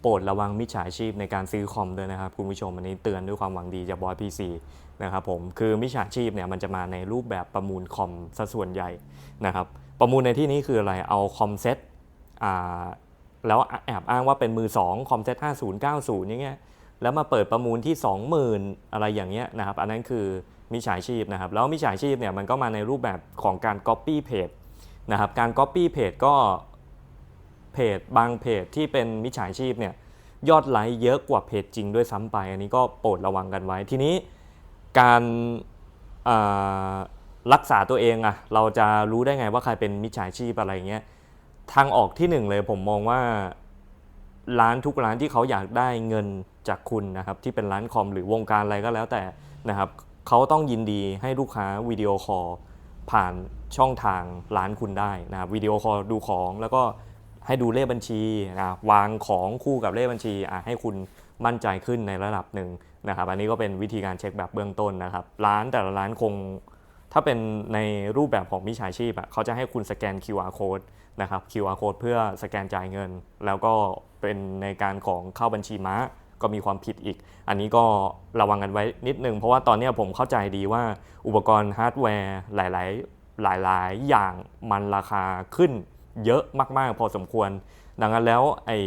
โปรดระวังมิจฉาชีพในการซื้อคอมด้วยนะครับคุณผู้ชมอันนี้เตือนด้วยความหวังดีจากบอยพีซีนะครับผมคือมิจฉาชีพเนี่ยมันจะมาในรูปแบบประมูลคอมซะส่วนใหญ่นะครับประมูลในที่นี้คืออะไรเอาคอมเซ็ตอ่าแล้วแอบอ้างว่าเป็นมือ 2 คอมเซ็ต5090 อย่างเงี้ยแล้วมาเปิดประมูลที่ 20,000 อะไรอย่างเงี้ยนะครับอันนั้นคือมิจฉาชีพนะครับแล้วมิจฉาชีพเนี่ยมันก็มาในรูปแบบของการ Copy Page นะครับการ Copy Page ก็ เพจบางเพจที่เป็นมิจฉาชีพเนี่ยยอดไลค์เยอะกว่าเพจจริงด้วยซ้ำไป อันนี้ก็โปรดระวังกันไว้ ทีนี้การรักษาตัวเองอะเราจะรู้ได้ไงว่าใครเป็นมิจฉาชีพอะไรเงี้ยทางออกที่หนึ่งเลยผมมองว่าร้านทุกร้านที่เขาอยากได้เงินจากคุณนะครับที่เป็นร้านคอมหรือวงการอะไรก็แล้วแต่นะครับเขาต้องยินดีให้ลูกค้าวิดีโอคอลผ่านช่องทางร้านคุณได้นะครับวิดีโอคอลดูของแล้วก็ ให้ดูเลขบัญชีนะวางของคู่กับเลขบัญชีให้คุณมั่นใจขึ้นในระดับหนึ่งนะครับ อันนี้ก็เป็นวิธีการเช็คแบบเบื้องต้นนะครับ ร้านแต่ละร้านคง ถ้าเป็นในรูปแบบของมิจฉาชีพเขาจะให้คุณสแกน QR code นะครับ QR code เพื่อสแกนจ่ายเงิน แล้วก็เป็นในการของเข้าบัญชีม้าก็มีความผิดอีก อันนี้ก็ระวังกันไว้นิดนึง เพราะว่าตอนนี้ผมเข้าใจดีว่าอุปกรณ์ฮาร์ดแวร์หลาย ๆ หลาย ๆ อย่างมันราคาขึ้น เยอะมากๆ พอสมควร ดังนั้นแล้วไอ้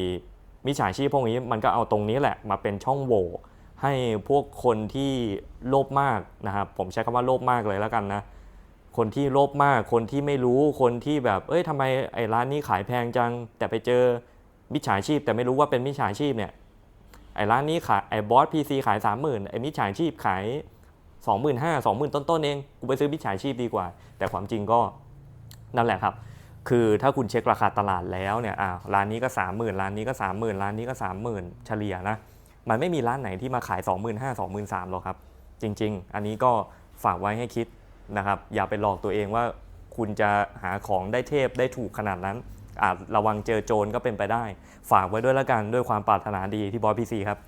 มิจฉาชีพพวกนี้มันก็เอาตรงนี้แหละมาเป็นช่องโหว่ให้พวกคนที่โลภมากนะครับผมใช้คำว่าโลภมากเลยแล้วกันนะคนที่โลภมาก คนที่ไม่รู้คนที่แบบ เอ้ยทำไมไอ้ร้านนี้ขายแพงจัง แต่ไปเจอมิจฉาชีพ แต่ไม่รู้ว่าเป็นมิจฉาชีพเนี่ยไอ้ร้านนี้ขายไอ้บอสพีซีขายสามหมื่นไอ้มิจฉาชีพขายสองหมื่นห้าสองหมื่นต้นๆเองกูไปซื้อมิจฉาชีพดีกว่า แต่ความจริงก็นั่นแหละครับ คือถ้าคุณเช็คราคาตลาดแล้วเนี่ยอ่าร้านนี้ก็ 30,000ร้านนี้ก็ 30,000ร้านนี้ก็ 30,000 เฉลี่ยนะมันไม่มีร้านไหนที่มาขาย 25,000 23,000หรอกครับ จริง ๆ อันนี้ก็ฝากไว้ให้คิดนะครับ อย่าไปหลอกตัวเองว่าคุณจะหาของได้เทพได้ถูกขนาดนั้นอาจระวังเจอโจรก็เป็นไปได้ ฝากไว้ด้วยละกันด้วยความปรารถนาดีที่บอยพีซีครับ